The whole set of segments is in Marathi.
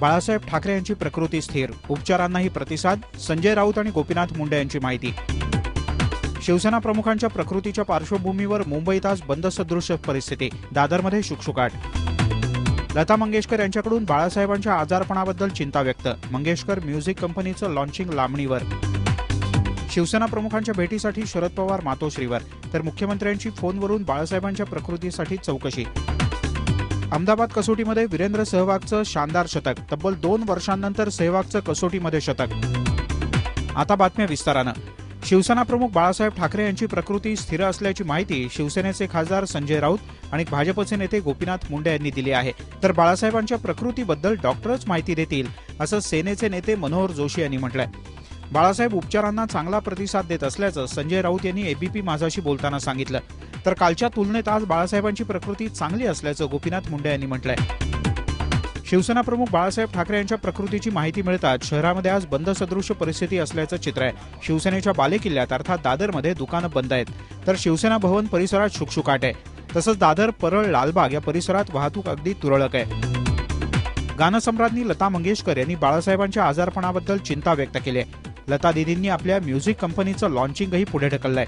बाळासाहेब ठाकरे यांची प्रकृती स्थिर. उपचारांनाही प्रतिसाद संजय राऊत आणि गोपीनाथ मुंडे यांची माहिती. शिवसेना प्रमुखांच्या प्रकृतीच्या पार्श्वभूमीवर मुंबईत आज बंद सदृश परिस्थिती. दादरमध्ये शुकशुकाट. लता मंगेशकर यांच्याकडून बाळासाहेबांच्या आजारपणाबद्दल चिंता व्यक्त. मंगेशकर म्युझिक कंपनीचं लॉन्चिंग लांबणीवर. शिवसेना प्रमुखांच्या भेटीसाठी शरद पवार मातोश्रीवर. तर मुख्यमंत्र्यांची फोनवरून बाळासाहेबांच्या प्रकृतीसाठी चौकशी. अहमदाबाद कसोटीमध्ये वीरेंद्र सहवागचं शानदार शतक तब्बल दोन वर्षांनंतर सहवागचं कसोटीमध्ये शतक. आता बातम्या विस्तारानं. शिवसेना प्रमुख बाळासाहेब ठाकरे यांची प्रकृती स्थिर असल्याची माहिती शिवसेनेचे खासदार संजय राऊत आणि भाजपचे नेते गोपीनाथ मुंडे यांनी दिली आहे. तर बाळासाहेबांच्या प्रकृतीबद्दल डॉक्टरच माहिती देतील असं सेनेचे नेते मनोहर जोशी यांनी म्हटलंय. बाळासाहेब उपचारांना चांगला प्रतिसाद देत असल्याचं संजय राऊत यांनी एबीपी माझाशी बोलताना सांगितलं. तर कालच्या तुलनेत आज बाळासाहेबांची प्रकृती चांगली असल्याचं गोपीनाथ मुंडे यांनी म्हटलंय. शिवसेना प्रमुख बाळासाहेब ठाकरे यांच्या प्रकृतीची माहिती मिळताच शहरामध्ये आज बंद सदृश परिस्थिती असल्याचं चित्र आहे. शिवसेनेच्या बालेकिल्ल्यात अर्थात दादरमध्ये दुकानं बंद आहेत. तर शिवसेना भवन परिसरात शुकशुकाट आहे. तसंच दादर परळ लालबाग या परिसरात वाहतूक अगदी तुरळक आहे. गानसम्राज्ञी लता मंगेशकर यांनी बाळासाहेबांच्या आजारपणाबद्दल चिंता व्यक्त केली आहे. लता दिदींनी आपल्या म्युझिक कंपनीचं लॉन्चिंगही पुढे ढकललंय.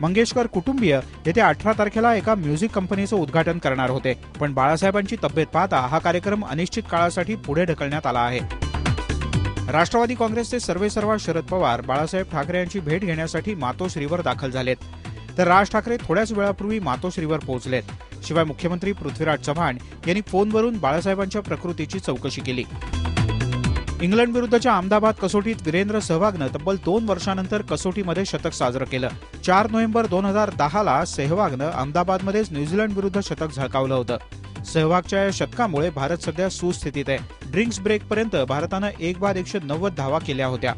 मंगेशकर कुटुंबीय येत्या अठरा तारखेला एका म्युझिक कंपनीचं उद्घाटन करणार होते. पण बाळासाहेबांची तब्येत पाहता हा कार्यक्रम अनिश्चित काळासाठी पुढे ढकलण्यात आला आहे. राष्ट्रवादी काँग्रेसचे सर्वेसर्वा शरद पवार बाळासाहेब ठाकरे यांची भेट घेण्यासाठी मातोश्रीवर दाखल झालेत. तर राज ठाकरे थोड्याच वेळापूर्वी मातोश्रीवर पोहोचलेत. शिवाय मुख्यमंत्री पृथ्वीराज चव्हाण यांनी फोनवरून बाळासाहेबांच्या प्रकृतीची चौकशी केली. इंग्लंड विरुद्धच्या अहमदाबाद कसोटीत वीरेंद्र सहवागनं तब्बल दोन वर्षानंतर कसोटीमध्ये शतक साजरं केलं. चार नोव्हेंबर दोन हजार दहाला सेहवागनं अहमदाबादमध्येच न्यूझीलंड विरुद्ध शतक झळकावलं होतं. सेहवागच्या या शतकामुळे भारत सध्या सुस्थितीत आहे. ड्रिंक्स ब्रेकपर्यंत भारतानं एक बाद एकशे नव्वद धावा केल्या होत्या.